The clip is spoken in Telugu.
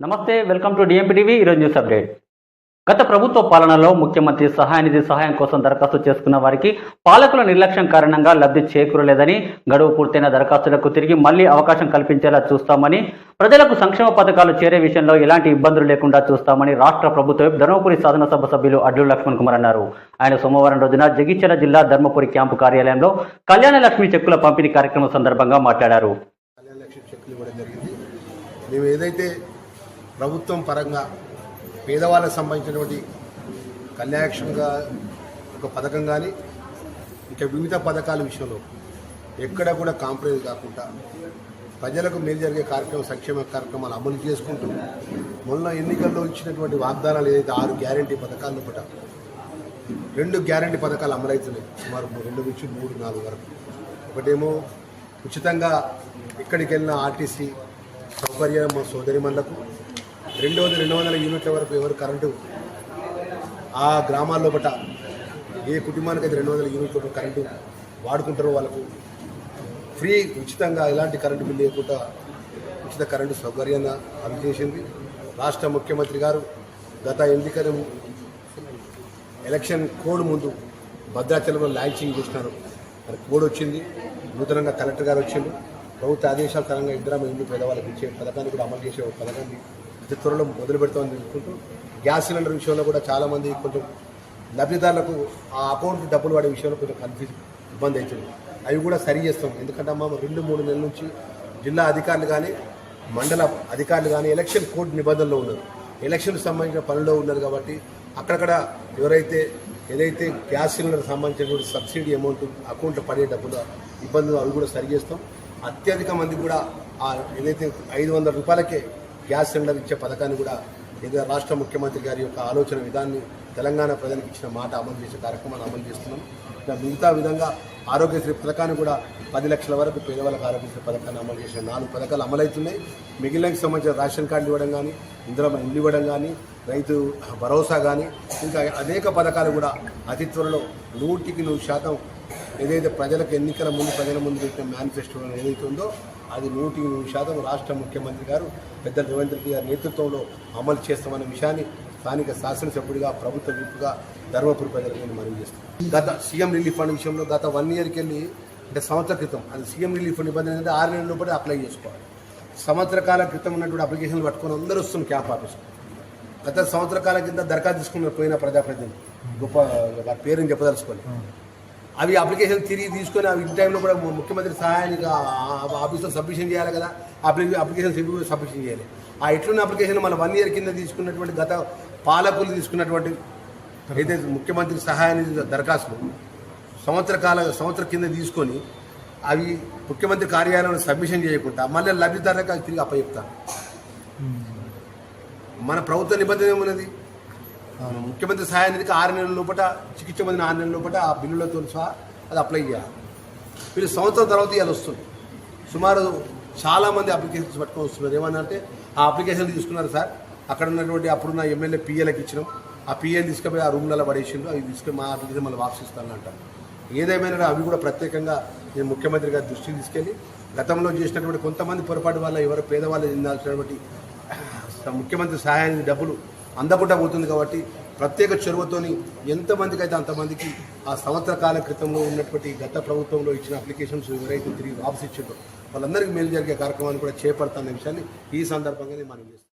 నమస్తే వెల్కమ్ టు డిఎంపీ టీవీ ఈరోజు న్యూస్ అప్డేట్ గత ప్రభుత్వ పాలనలో ముఖ్యమంత్రి సహాయ నిధి సహాయం కోసం దరఖాస్తు చేసుకున్న వారికి పాలకుల నిర్లక్ష్యం కారణంగా లబ్ధి చేకూరలేదని గడువు పూర్తయిన దరఖాస్తులకు తిరిగి మళ్ళీ అవకాశం కల్పించేలా చూస్తామని ప్రజలకు సంక్షేమ పథకాలు చేరే విషయంలో ఎలాంటి ఇబ్బందులు లేకుండా చూస్తామని రాష్ట్ర ప్రభుత్వం ధర్మపురి శాసనసభ సభ్యులు అడ్లు లక్ష్మణ్ కుమార్ అన్నారు. ఆయన సోమవారం రోజున జగిత్యాల జిల్లా ధర్మపురి క్యాంపు కార్యాలయంలో కళ్యాణ లక్ష్మి చెక్కుల పంపిణీ కార్యక్రమం సందర్భంగా మాట్లాడారు. కళ్యాణ లక్ష్మి చెక్కులు ఇవ్వడం జరిగింది. మేము ఏదైతే ప్రభుత్వం పరంగా పేదవాళ్ళకు సంబంధించినటువంటి కన్యాక్షన్గా ఒక పథకం కానీ ఇంకా వివిధ పథకాల విషయంలో ఎక్కడ కూడా కాంప్రమైజ్ కాకుండా ప్రజలకు మేలు జరిగే కార్యక్రమం సంక్షేమ కార్యక్రమాలు అమలు చేసుకుంటూ మొన్న ఎన్నికల్లో ఇచ్చినటువంటి వాగ్దానాలు ఏదైతే ఆరు గ్యారంటీ పథకాలను కూడా రెండు గ్యారంటీ పథకాలు అమలవుతున్నాయి. సుమారు రెండు నుంచి మూడు నాలుగు వరకు. ఒకటేమో ఉచితంగా ఎక్కడికి వెళ్ళిన ఆర్టీసీ సౌకర్యం మా సోదరిమణులకు రెండవది రెండు వందల యూనిట్ల వరకు ఎవరు కరెంటు ఆ గ్రామాల్లో బట ఏ కుటుంబానికి అయితే రెండు వందల యూనిట్ల కరెంటు వాడుకుంటారో వాళ్ళకు ఫ్రీ ఉచితంగా ఎలాంటి కరెంటు బిల్లు లేకుండా ఉచిత కరెంటు సౌకర్యంగా అందజేసింది. రాష్ట్ర ముఖ్యమంత్రి గారు గత ఎన్నికల ఎలక్షన్ కోడ్ ముందు భద్రాచలంలో లాంచింగ్ చేసినారు. మరి కోడ్ వచ్చింది. నూతనంగా కలెక్టర్ గారు వచ్చిండు ప్రభుత్వ ఆదేశాల పరంగా ఇద్దరం ఇంటి పేదవాళ్ళకి ఇచ్చే పథకాన్ని కూడా అమలు చేసే ఒక పథకాన్ని అతి త్వరలో మొదలు పెడతామని తెలుసుకుంటూ గ్యాస్ సిలిండర్ విషయంలో కూడా చాలామంది కొంచెం లబ్ధిదారులకు ఆ అకౌంట్ డబ్బులు పడే విషయంలో కొంచెం కన్ఫ్యూజ్ ఇబ్బంది అవుతుంది. అవి కూడా సరి చేస్తాం. ఎందుకంటే అమ్మ రెండు మూడు నెలల నుంచి జిల్లా అధికారులు కానీ మండల అధికారులు కానీ ఎలక్షన్ కోడ్ నిబంధనలో ఉన్నారు. ఎలక్షన్కి సంబంధించిన పనుల్లో ఉన్నారు కాబట్టి అక్కడక్కడ ఎవరైతే ఏదైతే గ్యాస్ సిలిండర్ సంబంధించినటువంటి సబ్సిడీ అమౌంట్ అకౌంట్లో పడే డబ్బులు ఇబ్బందులు అవి కూడా సరి చేస్తాం. అత్యధిక మంది కూడా ఏదైతే ఐదు వందల రూపాయలకే గ్యాస్ సిలిండర్ ఇచ్చే పథకాన్ని కూడా ఏదో రాష్ట్ర ముఖ్యమంత్రి గారి యొక్క ఆలోచన విధాన్ని తెలంగాణ ప్రజలకు ఇచ్చిన మాట అమలు చేసే కార్యక్రమాన్ని అమలు చేస్తున్నాం. ఇంకా మిగతా విధంగా ఆరోగ్యశ్రీ పథకాన్ని కూడా పది లక్షల వరకు పేదవాళ్ళకి ఆరోగ్యశ్రీ పథకాన్ని అమలు చేసిన నాలుగు పథకాలు అమలవుతున్నాయి. మిగిలినకి సంబంధించిన రేషన్ కార్డు ఇవ్వడం కానీ ఇందులో ఇల్లు ఇవ్వడం కానీ రైతు భరోసా కానీ ఇంకా అనేక పథకాలు కూడా అతి త్వరలో నూటికి నూరు శాతం ఏదైతే ప్రజలకు ఎన్నికల ముందు ప్రజల ముందు పెట్టిన మేనిఫెస్టో ఏదైతే ఉందో అది నూటి నూరు శాతం రాష్ట్ర ముఖ్యమంత్రి గారు పెద్ద రేవంత్ రెడ్డి గారి నేతృత్వంలో అమలు చేస్తామన్న విషయాన్ని స్థానిక శాసనసభ్యుడిగా ప్రభుత్వ విప్పుగా ధర్మపురి ప్రజలకు నేను మనవి చేస్తాను గత సీఎం రిలీఫ్ ఫండ్ విషయంలో గత వన్ ఇయర్కి వెళ్ళి అంటే సంవత్సర క్రితం అది సీఎం రిలీఫ్ ఫండ్ ఇబ్బంది ఏంటంటే ఆరు నెలల లోపల అప్లై చేసుకోవాలి. సంవత్సర కాల క్రితం ఉన్నటువంటి అప్లికేషన్లు పట్టుకొని అందరూ వస్తుంది క్యాంప్ ఆఫీస్. గత సంవత్సర కాలం కింద దరఖాస్తు తీసుకున్న పోయిన ప్రజాప్రతినిధి గొప్ప వారి పేరుని చెప్పదలుచుకోవాలి అవి అప్లికేషన్ తిరిగి తీసుకొని అవి ఇన్ టైంలో కూడా ముఖ్యమంత్రి సహాయానికి ఆఫీస్లో సబ్మిషన్ చేయాలి కదా. అప్లి అప్లికేషన్ సబ్మిషన్ చేయాలి. ఆ ఎట్లున్న అప్లికేషన్ మన వన్ ఇయర్ కింద తీసుకున్నటువంటి గత పాలకులు తీసుకున్నటువంటి అయితే ముఖ్యమంత్రి సహాయానికి దరఖాస్తులు సంవత్సర కాల సంవత్సరం కింద తీసుకొని అవి ముఖ్యమంత్రి కార్యాలయంలో సబ్మిషన్ చేయకుండా మళ్ళీ లబ్ధిదారులకు అవి తిరిగి అప్పచెప్తాను మన ప్రభుత్వ నిబంధన ఏమున్నది? ముఖ్యమంత్రి సహాయ నిధికి ఆరు నెలల లోపల చికిత్స పొందిన ఆరు నెలల లోపల ఆ బిల్లులతో సహా అది అప్లై చేయాలి. వీళ్ళు సంవత్సరం తర్వాత ఇవాళ వస్తుంది. సుమారు చాలామంది అప్లికేషన్స్ పట్టుకొని వస్తున్నారు. ఏమన్నా అంటే ఆ అప్లికేషన్ తీసుకున్నారు సార్. అక్కడ ఉన్నటువంటి అప్పుడున్న ఎమ్మెల్యే పిఎలకు ఇచ్చినాం. ఆ పిఎల్ తీసుకుపోయి ఆ రూమ్లలో పడేసిండు అవి తీసుకుని మా అప్లికేషన్ మళ్ళీ వాపస్ అంటారు. ఏదేమైనా అవి కూడా ప్రత్యేకంగా నేను ముఖ్యమంత్రి గారి దృష్టికి తీసుకెళ్ళి గతంలో చేసినటువంటి కొంతమంది పొరపాటు వల్ల ఎవరు పేదవాళ్ళు చెందాల్సినటువంటి ముఖ్యమంత్రి సహాయానికి డబ్బులు అందకుండా పోతుంది కాబట్టి ప్రత్యేక చొరవతోని ఎంతమందికి అయితే అంతమందికి ఆ సంవత్సర కాల క్రితంలో ఉన్నటువంటి గత ప్రభుత్వంలో ఇచ్చిన అప్లికేషన్స్ ఎవరైతే తిరిగి వాపస్ ఇచ్చిందో వాళ్ళందరికీ మేలు జరిగే కార్యక్రమాన్ని కూడా చేపడతాన్న విషయాన్ని ఈ సందర్భంగా నేను మనం చేస్తాను